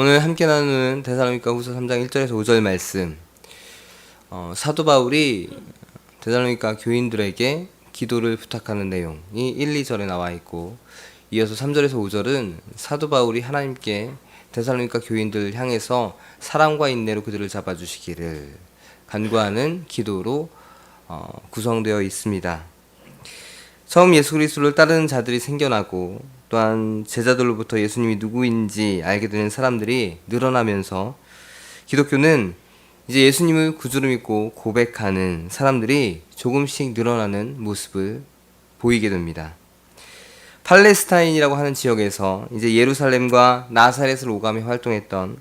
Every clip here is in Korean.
오늘 함께 나누는 데살로니가 후서 3장 1절에서 5절 말씀. 어, 사도 바울이 데살로니가 교인들에게 기도를 부탁하는 내용이 1, 2절에 나와 있고 이어서 3절에서 5절은 사도 바울이 하나님께 데살로니가 교인들을 향해서 사랑과 인내로 그들을 잡아주시기를 간구하는 기도로 어, 구성되어 있습니다. 처음 예수 그리스도를 따르는 자들이 생겨나고 또한 제자들로부터 예수님이 누구인지 알게 되는 사람들이 늘어나면서 기독교는 이제 예수님을 구주로 믿고 고백하는 사람들이 조금씩 늘어나는 모습을 보이게 됩니다. 팔레스타인이라고 하는 지역에서 이제 예루살렘과 나사렛을 오가며 활동했던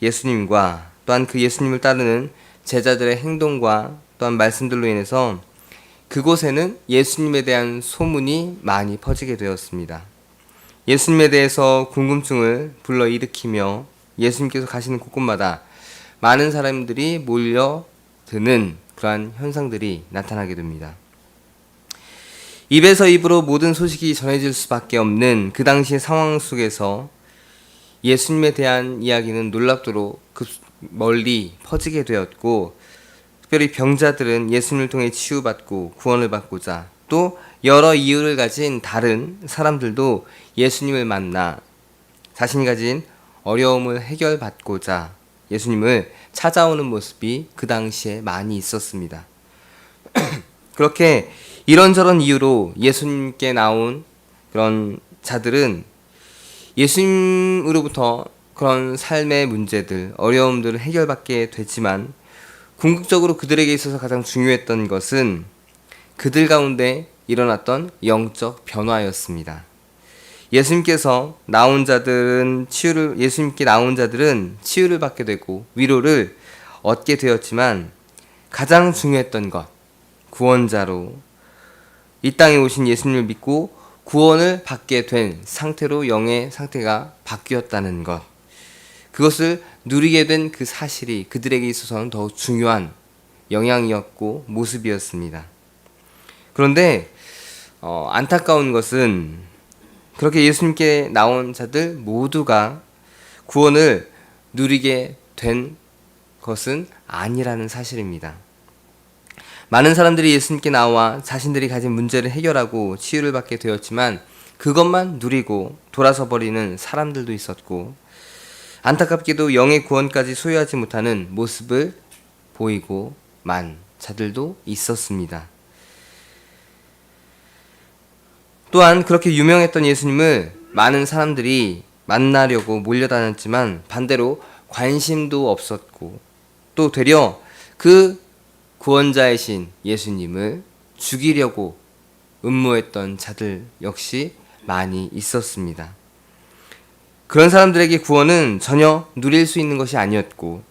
예수님과 또한 그 예수님을 따르는 제자들의 행동과 또한 말씀들로 인해서 그곳에는 예수님에 대한 소문이 많이 퍼지게 되었습니다. 예수님에 대해서 궁금증을 불러일으키며 예수님께서 가시는 곳곳마다 많은 사람들이 몰려드는 그러한 현상들이 나타나게 됩니다. 입에서 입으로 모든 소식이 전해질 수밖에 없는 그 당시의 상황 속에서 예수님에 대한 이야기는 놀랍도록 급 멀리 퍼지게 되었고 특별히 병자들은 예수님을 통해 치유받고 구원을 받고자 또 여러 이유를 가진 다른 사람들도 예수님을 만나 자신이 가진 어려움을 해결받고자 예수님을 찾아오는 모습이 그 당시에 많이 있었습니다. 그렇게 이런저런 이유로 예수님께 나온 그런 자들은 예수님으로부터 그런 삶의 문제들, 어려움들을 해결받게 됐지만 궁극적으로 그들에게 있어서 가장 중요했던 것은 그들 가운데 일어났던 영적 변화였습니다. 예수님께서 나온 자들은 치유를 예수님께 나온 자들은 치유를 받게 되고 위로를 얻게 되었지만 가장 중요했던 것 구원자로 이 땅에 오신 예수님을 믿고 구원을 받게 된 상태로 영의 상태가 바뀌었다는 것 그것을 누리게 된 그 사실이 그들에게 있어서는 더 중요한 영향이었고 모습이었습니다. 그런데 어, 안타까운 것은 그렇게 예수님께 나온 자들 모두가 구원을 누리게 된 것은 아니라는 사실입니다. 많은 사람들이 예수님께 나와 자신들이 가진 문제를 해결하고 치유를 받게 되었지만 그것만 누리고 돌아서 버리는 사람들도 있었고 안타깝게도 영의 구원까지 소유하지 못하는 모습을 보이고 만 자들도 있었습니다. 또한 그렇게 유명했던 예수님을 많은 사람들이 만나려고 몰려다녔지만 반대로 관심도 없었고 또 되려 그 구원자이신 예수님을 죽이려고 음모했던 자들 역시 많이 있었습니다. 그런 사람들에게 구원은 전혀 누릴 수 있는 것이 아니었고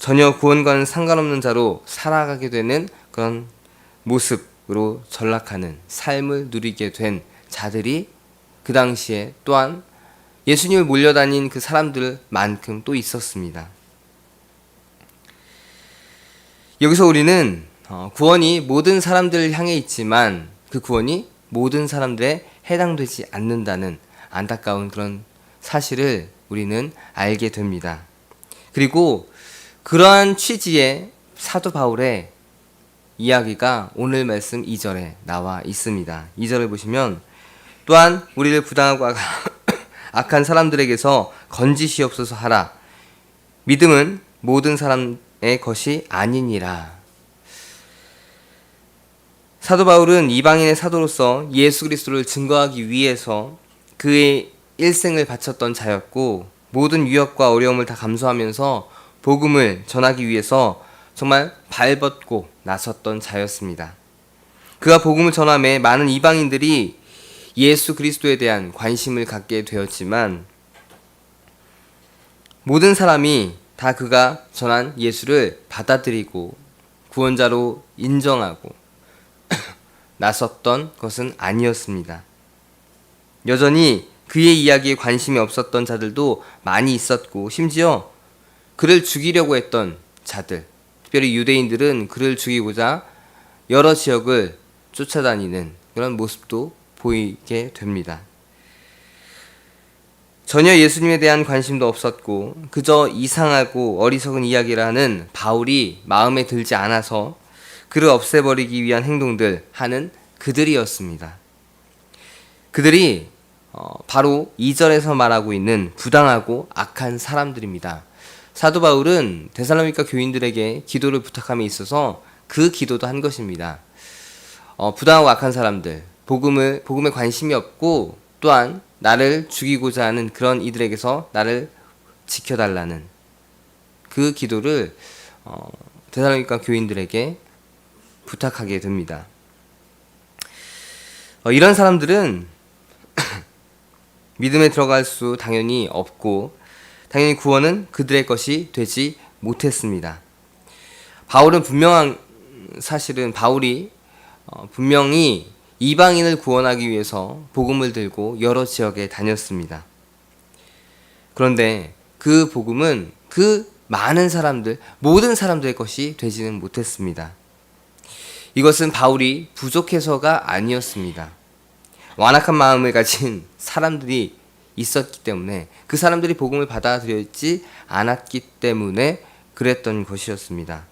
전혀 구원과는 상관없는 자로 살아가게 되는 그런 모습으로 전락하는 삶을 누리게 된 자들이 그 당시에 또한 예수님을 몰려다닌 그 사람들만큼 또 있었습니다. 여기서 우리는 어, 구원이 모든 사람들을 향해 있지만 그 구원이 모든 사람들에 해당되지 않는다는 안타까운 그런 사실을 우리는 알게 됩니다. 그리고 그러한 취지의 사도 바울의 이야기가 오늘 말씀 2절에 나와 있습니다. 2절을 보시면 또한 우리를 부당하고 악한 사람들에게서 건지시옵소서 하라. 믿음은 모든 사람의 것이 아니니라. 사도 바울은 이방인의 사도로서 예수 그리스도를 증거하기 위해서 그의 일생을 바쳤던 자였고 모든 위협과 어려움을 다 감수하면서 복음을 전하기 위해서 정말 발벗고 나섰던 자였습니다. 그가 복음을 전함에 많은 이방인들이 예수 그리스도에 대한 관심을 갖게 되었지만 모든 사람이 다 그가 전한 예수를 받아들이고 구원자로 인정하고 나섰던 것은 아니었습니다. 여전히 그의 이야기에 관심이 없었던 자들도 많이 있었고 심지어 그를 죽이려고 했던 자들, 특별히 유대인들은 그를 죽이고자 여러 지역을 쫓아다니는 그런 모습도 보이게 됩니다. 전혀 예수님에 대한 관심도 없었고 그저 이상하고 어리석은 이야기를 하는 바울이 마음에 들지 않아서 그를 없애버리기 위한 행동들 하는 그들이었습니다. 그들이 어, 바로 2절에서 말하고 있는 부당하고 악한 사람들입니다. 사도 바울은 데살로니가 교인들에게 기도를 부탁함에 있어서 그 기도도 한 것입니다. 어, 부당하고 악한 사람들, 복음을 복음에 관심이 없고 또한 나를 죽이고자 하는 그런 이들에게서 나를 지켜달라는 그 기도를 어, 데살로니가 교인들에게 부탁하게 됩니다. 어, 이런 사람들은 믿음에 들어갈 수 당연히 없고 당연히 구원은 그들의 것이 되지 못했습니다. 바울은 분명한 사실은 바울이 어, 분명히 이방인을 구원하기 위해서 복음을 들고 여러 지역에 다녔습니다. 그런데 그 복음은 그 많은 사람들, 모든 사람들의 것이 되지는 못했습니다. 이것은 바울이 부족해서가 아니었습니다. 완악한 마음을 가진 사람들이 있었기 때문에 그 사람들이 복음을 받아들였지 않았기 때문에 그랬던 것이었습니다.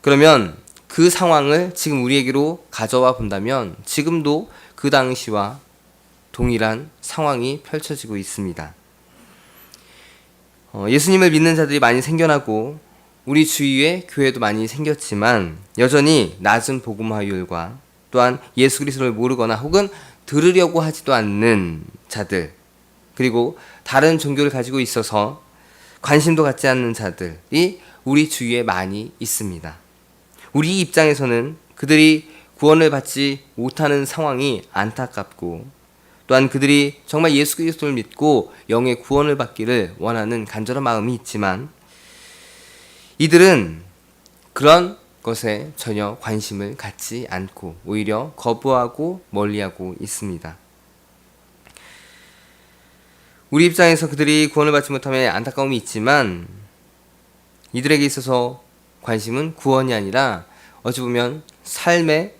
그러면 그 상황을 지금 우리에게로 가져와 본다면 지금도 그 당시와 동일한 상황이 펼쳐지고 있습니다. 어, 예수님을 믿는 자들이 많이 생겨나고 우리 주위에 교회도 많이 생겼지만 여전히 낮은 복음화율과 또한 예수 그리스도를 모르거나 혹은 들으려고 하지도 않는 자들 그리고 다른 종교를 가지고 있어서 관심도 갖지 않는 자들이 우리 주위에 많이 있습니다. 우리 입장에서는 그들이 구원을 받지 못하는 상황이 안타깝고 또한 그들이 정말 예수 그리스도를 믿고 영의 구원을 받기를 원하는 간절한 마음이 있지만 이들은 그런 것에 전혀 관심을 갖지 않고 오히려 거부하고 멀리하고 있습니다. 우리 입장에서 그들이 구원을 받지 못함에 안타까움이 있지만 이들에게 있어서 관심은 구원이 아니라 어찌 보면 삶에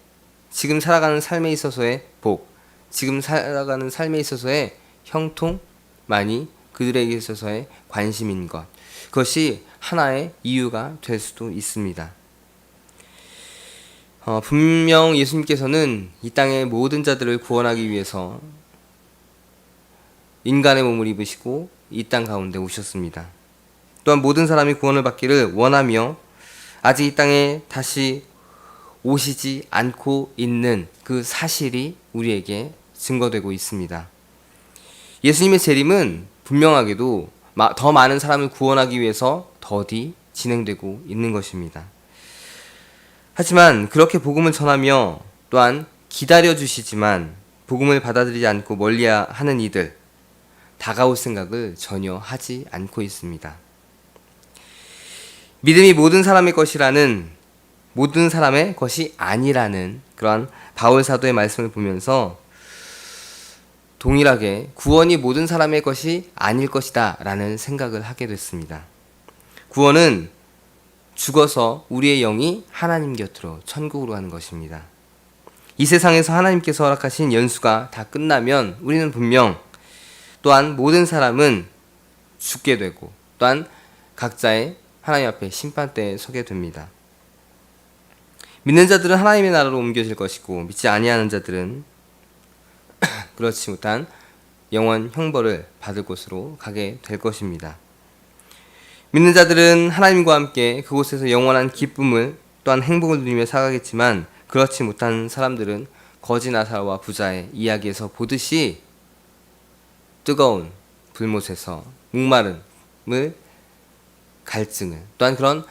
지금 살아가는 삶에 있어서의 복, 지금 살아가는 삶에 있어서의 형통만이 그들에게 있어서의 관심인 것. 그것이 하나의 이유가 될 수도 있습니다. 어, 분명 예수님께서는 이 땅의 모든 자들을 구원하기 위해서 인간의 몸을 입으시고 이 땅 가운데 오셨습니다. 또한 모든 사람이 구원을 받기를 원하며 아직 이 땅에 다시 오시지 않고 있는 그 사실이 우리에게 증거되고 있습니다. 예수님의 재림은 분명하게도 더 많은 사람을 구원하기 위해서 더디 진행되고 있는 것입니다. 하지만 그렇게 복음을 전하며 또한 기다려 주시지만 복음을 받아들이지 않고 멀리 하는 이들 다가올 생각을 전혀 하지 않고 있습니다. 믿음이 모든 사람의 것이라는 모든 사람의 것이 아니라는 그러한 바울 사도의 말씀을 보면서 동일하게 구원이 모든 사람의 것이 아닐 것이다 라는 생각을 하게 됐습니다. 구원은 죽어서 우리의 영이 하나님 곁으로 천국으로 가는 것입니다. 이 세상에서 하나님께서 허락하신 연수가 다 끝나면 우리는 분명 또한 모든 사람은 죽게 되고 또한 각자의 하나님 앞에 심판대에 서게 됩니다. 믿는 자들은 하나님의 나라로 옮겨질 것이고 믿지 아니하는 자들은 그렇지 못한 영원 형벌을 받을 곳으로 가게 될 것입니다. 믿는 자들은 하나님과 함께 그곳에서 영원한 기쁨을 또한 행복을 누리며 살아가겠지만 그렇지 못한 사람들은 거지 나사와 부자의 이야기에서 보듯이 뜨거운 불못에서 목마름을 갈증을 또한 그런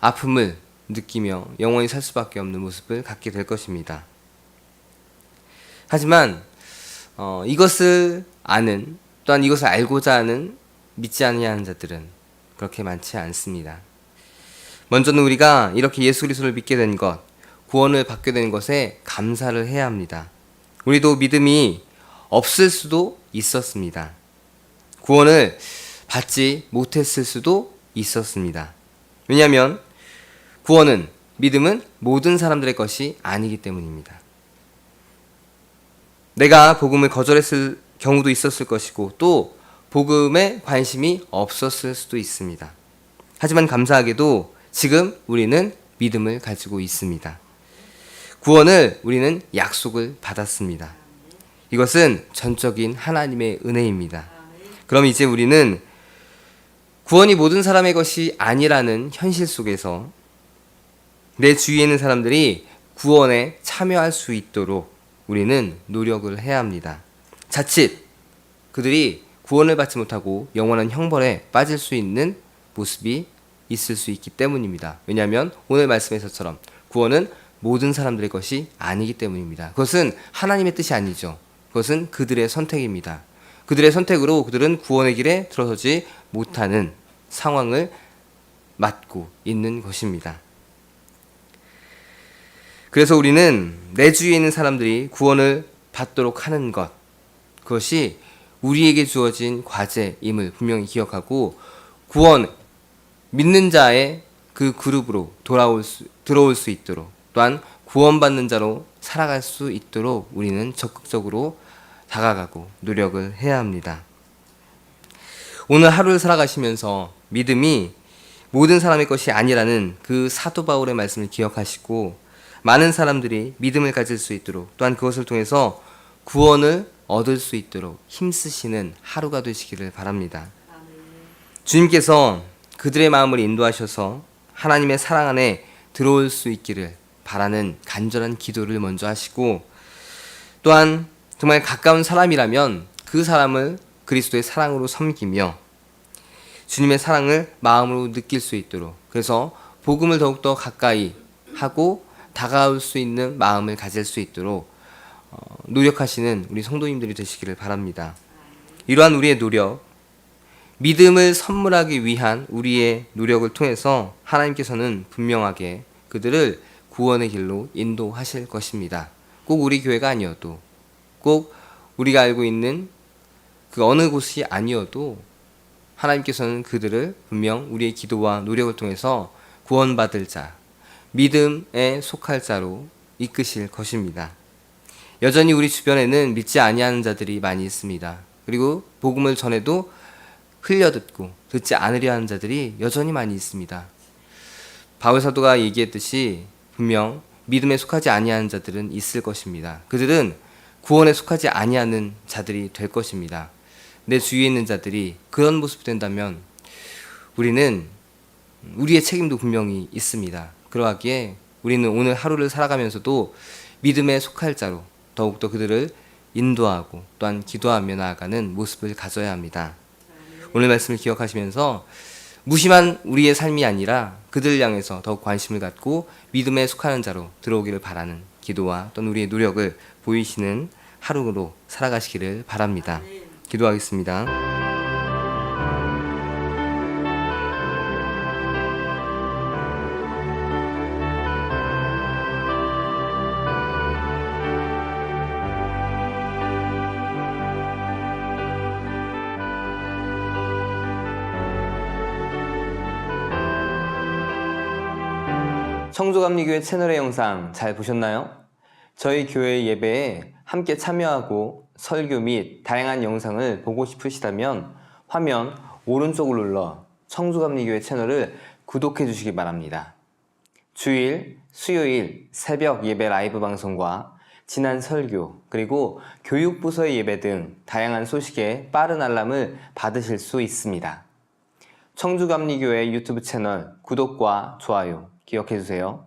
아픔을 느끼며 영원히 살 수밖에 없는 모습을 갖게 될 것입니다. 하지만 어, 이것을 아는 또한 이것을 알고자 하는 믿지 아니하는 자들은 그렇게 많지 않습니다. 먼저는 우리가 이렇게 예수 그리스도를 믿게 된 것, 구원을 받게 된 것에 감사를 해야 합니다. 우리도 믿음이 없을 수도 있었습니다. 구원을 받지 못했을 수도 있었습니다. 왜냐하면 구원은 믿음은 모든 사람들의 것이 아니기 때문입니다. 내가 복음을 거절했을 경우도 있었을 것이고 또 복음에 관심이 없었을 수도 있습니다. 하지만 감사하게도 지금 우리는 믿음을 가지고 있습니다. 구원을 우리는 약속을 받았습니다. 이것은 전적인 하나님의 은혜입니다. 그럼 이제 우리는 구원이 모든 사람의 것이 아니라는 현실 속에서 내 주위에 있는 사람들이 구원에 참여할 수 있도록 우리는 노력을 해야 합니다. 자칫 그들이 구원을 받지 못하고 영원한 형벌에 빠질 수 있는 모습이 있을 수 있기 때문입니다. 왜냐하면 오늘 말씀에서처럼 구원은 모든 사람들의 것이 아니기 때문입니다. 그것은 하나님의 뜻이 아니죠. 그것은 그들의 선택입니다. 그들의 선택으로 그들은 구원의 길에 들어서지 못하는 상황을 맞고 있는 것입니다. 그래서 우리는 내 주위에 있는 사람들이 구원을 받도록 하는 것, 그것이 우리에게 주어진 과제임을 분명히 기억하고 구원, 믿는 자의 그 그룹으로 돌아올 수, 들어올 수 있도록 또한 구원받는 자로 살아갈 수 있도록 우리는 적극적으로 다가가고 노력을 해야 합니다. 오늘 하루를 살아가시면서 믿음이 모든 사람의 것이 아니라는 그 사도 바울의 말씀을 기억하시고 많은 사람들이 믿음을 가질 수 있도록 또한 그것을 통해서 구원을 얻을 수 있도록 힘쓰시는 하루가 되시기를 바랍니다. 주님께서 그들의 마음을 인도하셔서 하나님의 사랑 안에 들어올 수 있기를 바라는 간절한 기도를 먼저 하시고 또한 정말 가까운 사람이라면 그 사람을 그리스도의 사랑으로 섬기며 주님의 사랑을 마음으로 느낄 수 있도록 그래서 복음을 더욱더 가까이 하고 다가올 수 있는 마음을 가질 수 있도록 어, 노력하시는 우리 성도님들이 되시기를 바랍니다. 이러한 우리의 노력, 믿음을 선물하기 위한 우리의 노력을 통해서 하나님께서는 분명하게 그들을 구원의 길로 인도하실 것입니다. 꼭 우리 교회가 아니어도, 꼭 우리가 알고 있는 그 어느 곳이 아니어도 하나님께서는 그들을 분명 우리의 기도와 노력을 통해서 구원받을 자, 믿음에 속할 자로 이끄실 것입니다. 여전히 우리 주변에는 믿지 아니하는 자들이 많이 있습니다. 그리고 복음을 전해도 흘려듣고 듣지 않으려 하는 자들이 여전히 많이 있습니다. 바울 사도가 얘기했듯이 분명 믿음에 속하지 아니하는 자들은 있을 것입니다. 그들은 구원에 속하지 아니하는 자들이 될 것입니다. 내 주위에 있는 자들이 그런 모습 된다면 우리는 우리의 책임도 분명히 있습니다. 그러하기에 우리는 오늘 하루를 살아가면서도 믿음에 속할 자로 더욱더 그들을 인도하고 또한 기도하며 나아가는 모습을 가져야 합니다. 오늘 말씀을 기억하시면서 무심한 우리의 삶이 아니라 그들을 향해서 더욱 관심을 갖고 믿음에 속하는 자로 들어오기를 바라는 기도와 또는 우리의 노력을 보이시는 하루로 살아가시기를 바랍니다. 기도하겠습니다. 청조감리교회 채널의 영상 잘 보셨나요? 저희 교회 예배에 함께 참여하고 설교 및 다양한 영상을 보고 싶으시다면 화면 오른쪽을 눌러 청조감리교회 채널을 구독해 주시기 바랍니다. 주일, 수요일 새벽 예배 라이브 방송과 지난 설교, 그리고 교육부서의 예배 등 다양한 소식에 빠른 알람을 받으실 수 있습니다. 청주감리교회 유튜브 채널 구독과 좋아요 기억해 주세요.